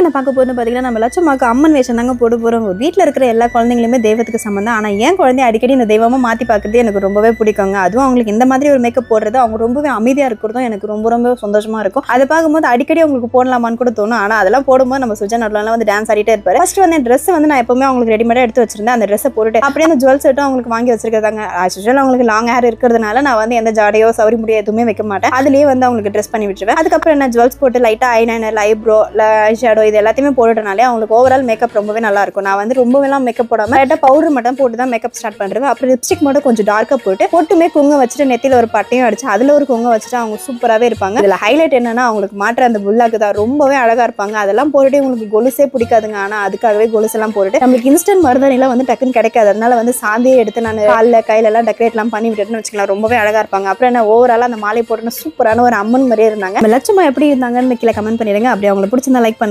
இன்னைக்கு என்ன பார்க்க போகுதுன்னு பார்த்தீங்கன்னா நம்ம லட்சமாக்கு அம்மன் வேஷம் தாங்க போட போகிறோம் வீட்டில் இருக்கிற எல்லா குழந்தைங்களுமே தெய்வத்துக்கு சம்மந்தம் ஆனால் என் குழந்தைய அடிக்கடி இந்த தெய்வமாக மாற்றி பார்க்குறது எனக்கு ரொம்பவே பிடிக்குங்க. அதுவும் அவங்களுக்கு இந்த மாதிரி ஒரு மேக்கப் போடுறது அவங்க ரொம்பவே அமைதியாக இருக்கிறதும் எனக்கு ரொம்ப ரொம்ப சந்தோஷமாக இருக்கும். அதை பார்க்கும்போது அடிக்கடி அவங்களுக்கு போடலாமான்னு கூட தோணும். ஆனால் அதெல்லாம் போடும்போது நம்ம சுஜா நடுலாம் வந்து டான்ஸ் ஆடிட்டே இருப்பார். ஃபஸ்ட் வந்து ட்ரெஸ் வந்து நான் எப்பவுமே அவங்களுக்கு ரெடிமேடாக எடுத்து வச்சிருந்தேன். அந்த ட்ரெஸ்ஸை போட்டுட்டு அப்படியே அந்த ஜுவல் செட்டும் அவங்களுக்கு வாங்கி வச்சிருக்காங்க ஆக்சுவலாக அவங்களுக்கு லாங் ஹேர் இருக்கிறதுனால நான் வந்து எந்த ஜாடையோ சௌரி முடியோ எதுவுமே வைக்க மாட்டேன். அதுலேயே வந்து அவங்களுக்கு ட்ரெஸ் பண்ணி விட்டுருவேன். அதுக்கப்புறம் என்ன ஜுவல்ஸ் போட்டு லைட்டாக ஐலைனர் ஐப்ரோ ஐ ஷேடோ இது எல்லாத்தையுமே போட்டுட்டனாலே அவங்களுக்கு ஓவரால் மேக்கப் ரொம்பவே நல்லா இருக்கும் நான் வந்து ரொம்பவேலாம் மேக்கப் போடாமல் லைட்டாக பவுடர் மட்டும் போட்டு தான் மேக்கப் ஸ்டார்ட் பண்ணுறேன் அப்புறம் லிப்ஸ்டிக் மட்டும் கொஞ்சம் டார்க்காக போட்டு பொட்டுமே குங்க வச்சுட்டு நெத்தியில் ஒரு பட்டையும் அடிச்சு அதில் ஒரு குங்க வச்சுட்டு அவங்க சூப்பராகவே இருப்பாங்க. இதில் ஹைலைட் என்னன்னா அவங்களுக்கு மாற்ற அந்த புல்லாக்கு தான் ரொம்பவே அழகாக இருப்பாங்க. அதெல்லாம் போட்டுட்டு உங்களுக்கு கொலுசே பிடிக்காதுங்க. ஆனால் அதுக்காகவே கொலுசெல்லாம் போட்டுட்டு நம்மளுக்கு இன்ஸ்டன்ட் மருதாணிலாம் வந்து டக்குன்னு கிடைக்காது. அதனால வந்து சாந்தியை எடுத்து நான் காலில் கையிலலாம் டெக்கரேட்லாம் பண்ணி விட்டுட்டுன்னு வச்சுக்கலாம். ரொம்பவே அழகாக இருப்பாங்க. அப்புறம் என்ன ஓவராலாக அந்த மாலை போட்டுன்னு சூப்பரான ஒரு அம்மன் மாதிரியே இருந்தாங்க. லட்சமாக லட்சமா எப்படி இருந்தாங்கன்னு கீழே கமெண்ட் பண்ணிடுங்க. அப்படி அவங்களுக்கு பிடிச்சிருந்தா லைக் பண்ணுங்க.